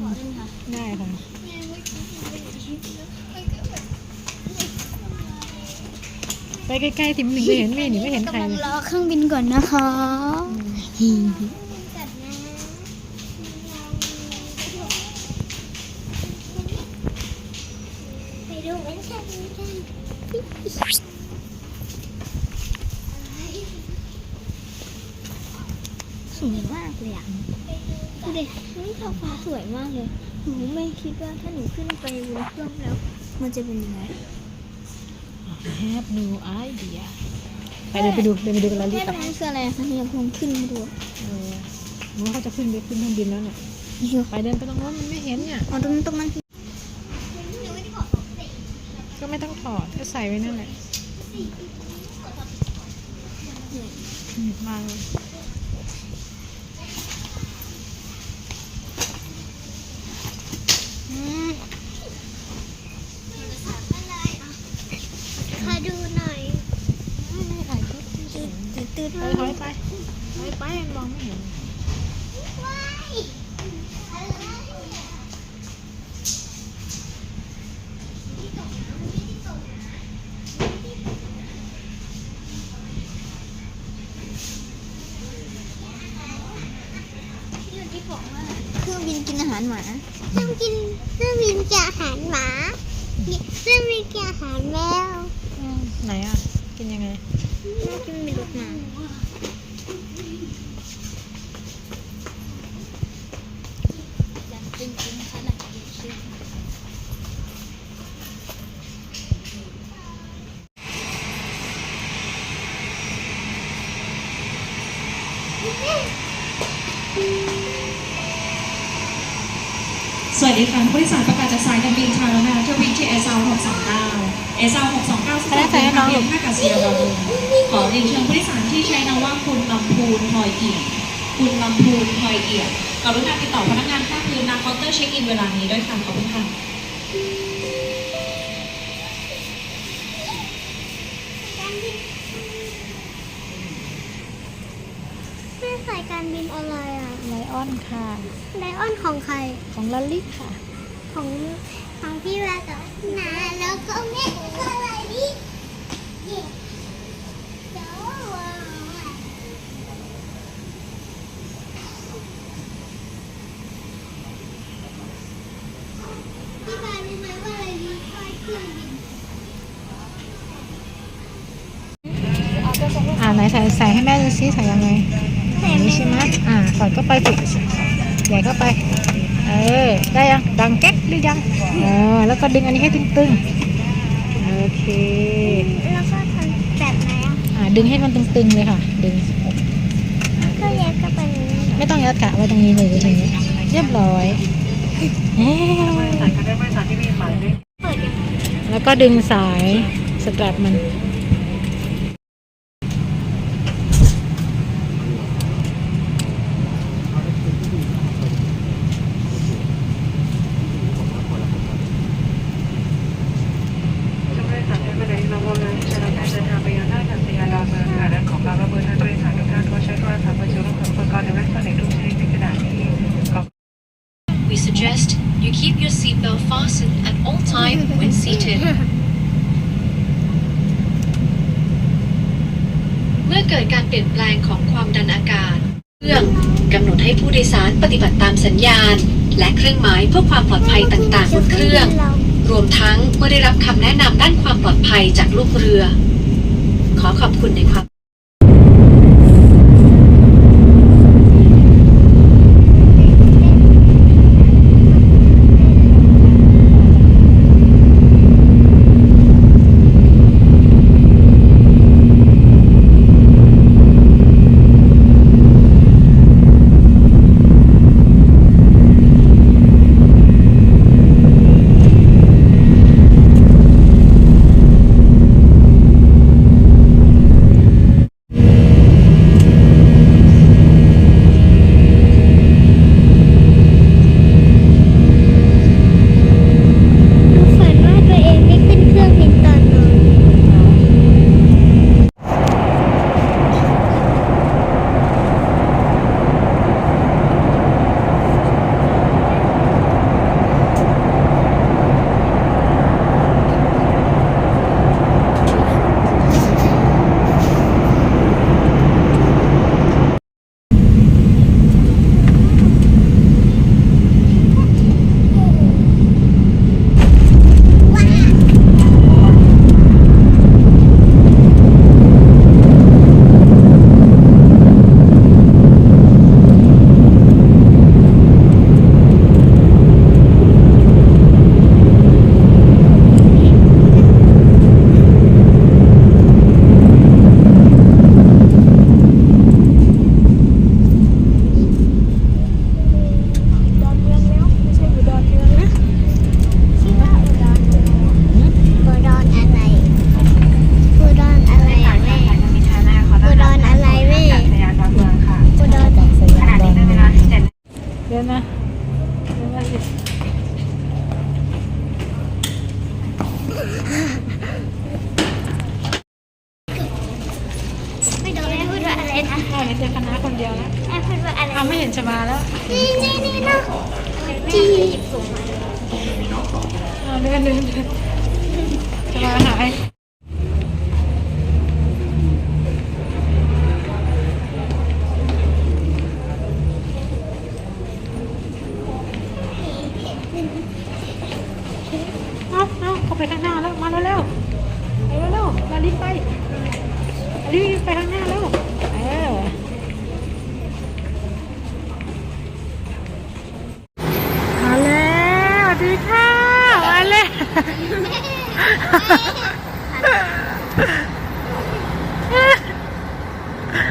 ขอได้ไหมคะได้ค่ะไปใกล้ๆทิมหนึ่งไม่เห็นไม่เห็นไม่เห็นใครกำลังเลยรอเครื่องบินก่อนนะคะ สวยมากเลยอะดูดินี่ท้องฟ้าสวยมากเลย หนูไม่คิดว่าถ้าหนูขึ้นไปบนเครื่องแล้ว มันจะเป็นยังไงแฮปนูไอเดียไปเดินไปดูเดินไปดูกันแล้วรีแม่บกลับเป็นคืออะไรคะยังคงขึ้นมาดูเออน้องเขาจะขึ้นไปขึ้นเครื่องบินแล้วเนี่ยอยู่ไปเดินไปตรงโน้นมันไม่เห็นเนี่ยอ๋อตรงนั้นตรงนั้นก็ไม่ต้องถอดก็ใส่ไว้นั่นแหละอืมวางเลย อืมขอดูหน่อย ไม่ถ่ายคลิป ตื่นตื่นตื่น ไปถอยไปถอยไปมันมองไม่เห็น เครื่องบินกินอาหารหมาเครื่องกินเครื่องบินกินอาหารหมาเครื่องบินกินอาหารแมว อืมไหนอะ กินยังไงกินเป็นรถมา สวัสดีค่ะผู้โดยสารประกาศจากสายการบินชาลนาทวินที่เอสเอา629เอสเอา629สถานีท่าเรือท่ากาศยานดอนเมืองขอเรียนเชิญผู้โดยสารที่ใช้นามว่าคุณลำพูนพลอยเอียดคุณลำพูนพลอยเอียดกรุณาติดต่อพนักงานภาคพื้นณเคาน์เตอร์เช็คอินเวลานี้ด้วยค่ะขอบคุณค่ะแม่สายการบินอะไรอะ ไลออนค่ะไดออนของใคร ของลลิค่ะ ของของพี่แววกับนาแล้วก็แม่ก็อะไรนี่เดี๋ยวพี่บารู้ไหมว่าอะไรมีค่อยเครื่องบิน อ่าไหนใส่ใส่ให้แม่ดูซิใส่ยังไงอย่างนี้ใช่ไหมอ่าสอดเข้าไปสิดใหญ่เข้าไป เออ ได้ยัง ดังแก๊กหรือยังเออแล้วก็ดึงอันนี้ให้ตึงๆ โอเค แล้วก็ทำแบบไหนอะอ่าดึงให้มันตึงๆเลยค่ะ ดึง ก็แยกก็เป็นไม่ต้องยัดกะไว้ตรงนี้เลยอย่างนี้เรียบร้อยเอ๊ะเปิดยังไงแล้วก็ดึงสายสแตรปมัน ผู้โดยสารท่านใดระวังนะจะรับการเดินทางไปยังท่าอากาศยานดอนเมืองค่ะและขอกราบระเบิดท่านผู้โดยสารทุกท่านโปรดใช้โทรศัพท์มือถือรวมถึงอุปกรณ์อิเล็กทรอนิกส์ทุกชนิดในขณะนี้ขอบ We suggest you keep your seatbelt fastened at all time ชนเมื่อเกิดการเปลี่ยนแปลงของความดันอากาศ เครื่องกำหนดให้ผู้โดยสารปฏิบัติตามสัญญาณ และเครื่องหมายเพื่อความปลอดภัยต่างๆบนเครื่อง รวมทั้งเมื่อได้รับคำแนะนำด้านความปลอดภัยจากลูกเรือ ขอขอบคุณในความ ม่พูดว่าอะไรนะอ้าวเห็นแต่คณะคนเดียวแล้วแม่พูดว่าอะไรอ้าวไม่เห็นชบาแล้วนี่นี่นี่นะจีหยิบส่งมาอ้าวเดินเดินเดินชบาหายเอาเอาเข้าไปข้างหน้าแล้ว มาแล้วเร็วไปเร็วๆลาลิไปลาลิไปข้างหน้าแล้ว เออมาแล้วสวัสดีค่ะ มาแล้ว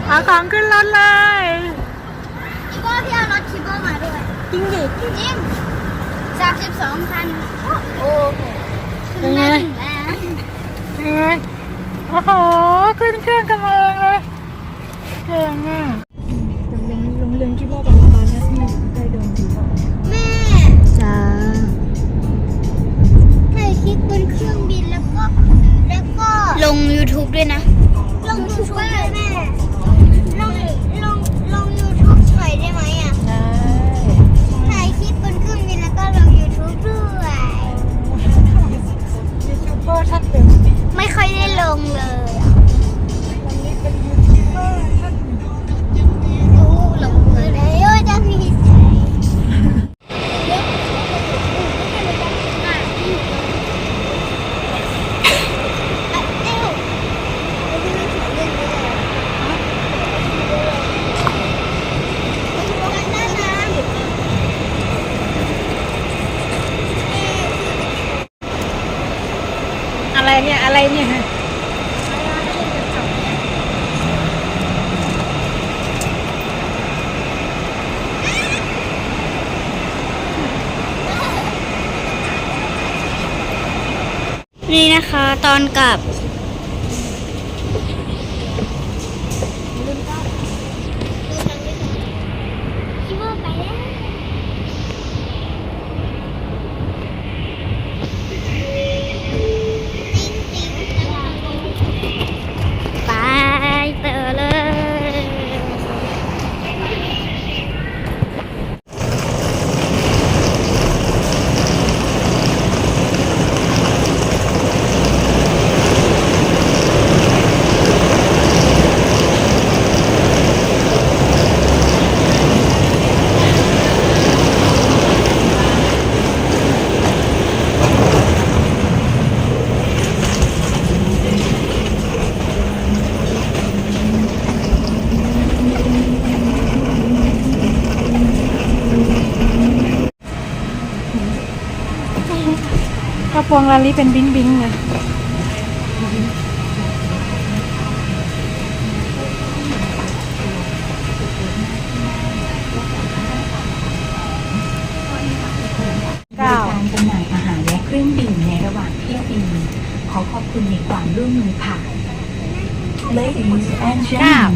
เอาของขึ้นรถเลยคิโบ้พี่เอารถคิโบ้มาด้วย จริงดิจริงสามสิบสองพัน โอ้โหเป็นไงถึงแล้วเป็นไงโอ้โห ขึ้นเครื่องกันมาเองเลย เก่งอะโรงเรียนโรงเรียนคิดว่าเป็นประมาณนี้ที่ได้โดนดีกว่าแม่จ้าถ่ายคลิปบนเครื่องบินแล้วก็แล้วก็ลง YouTube ด้วยนะ ลง YouTube ด้วยแม่ลงลงลง YouTube หน่อยได้ไหมอะได้ถ่ายคลิปบนเครื่องบินแล้วก็ลง YouTube ด้วยยูทูบเบอร์ท่านเป็นไม่ค่อยได้ลงเลย วันนี้เป็นยูทูบเบอร์ท่าน โอ้หลงเลยโอ้ยจะมีเอะไรเนี่ย อะไรเนี่ย นี่นะคะตอนกลับ กระโปรงลาลิเป็นบิงบิงเลยเก้าการจำหน่ายอาหารและเครื่องดื่มในระหว่างเที่ยวบิน ขอขอบคุณในความร่วมมือค่ะ Ladies and gentlemen,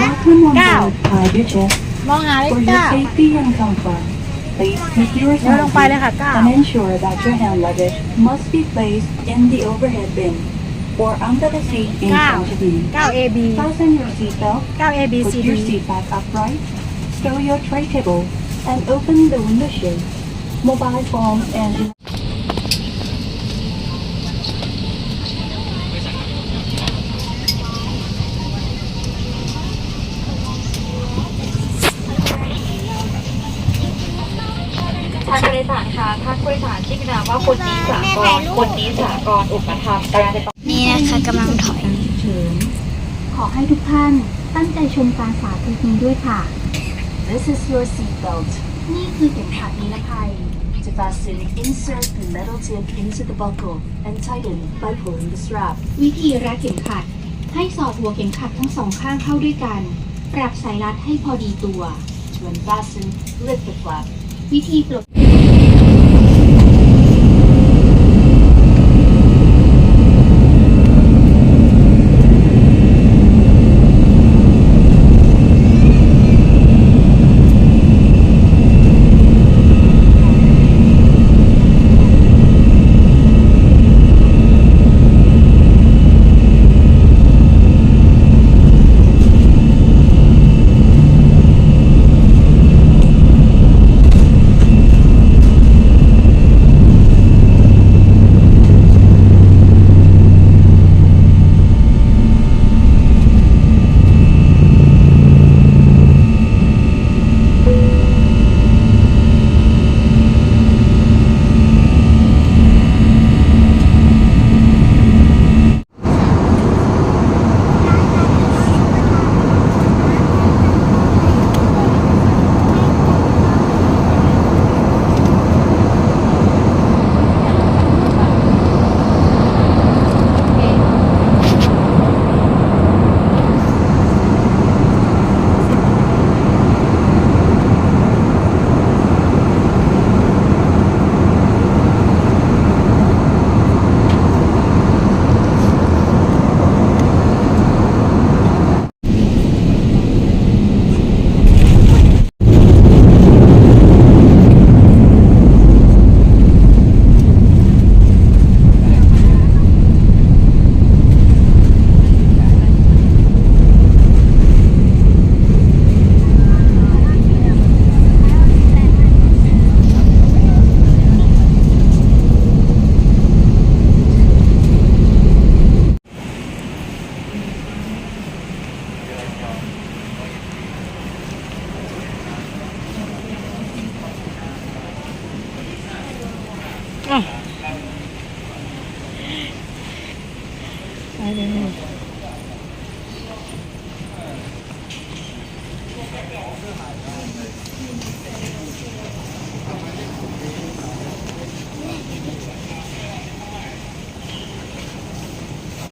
welcome on board Private Jet มองหาเลข for your เก้า safety and comfort. Please keep your เดี๋ยวลงไปเลยค่ะเก้า and ensure that your hand luggage must be placed in the overhead bin or under the seat in ก้า front of you. เก้า A B Fasten your seatbelt เก้า A B C Put D your seat back upright, stow your tray table, and open the window shade. Mobile phones and ยสารคะท่านผู้โดยสารที่มีนามว่าคนนี้สากรคนนี้สากรอุปถัมภ์การจะต้องนี่นะคะกำลังถอย เฉินขอให้ทุกท่านตั้งใจชมการสาธิตนี้ด้วยค่ะ This is your seat belt นี่คือเข็มขัดนิรภัย To fasten, insert the metal tip into the buckle and tighten by pulling the strap วิธีรัดเข็มขัด ให้สอดหัวเข็มขัดทั้งสองข้างเข้าด้วยกัน ปรับสายรัดให้พอดีตัว To unfasten, lift the flap วิธีปลด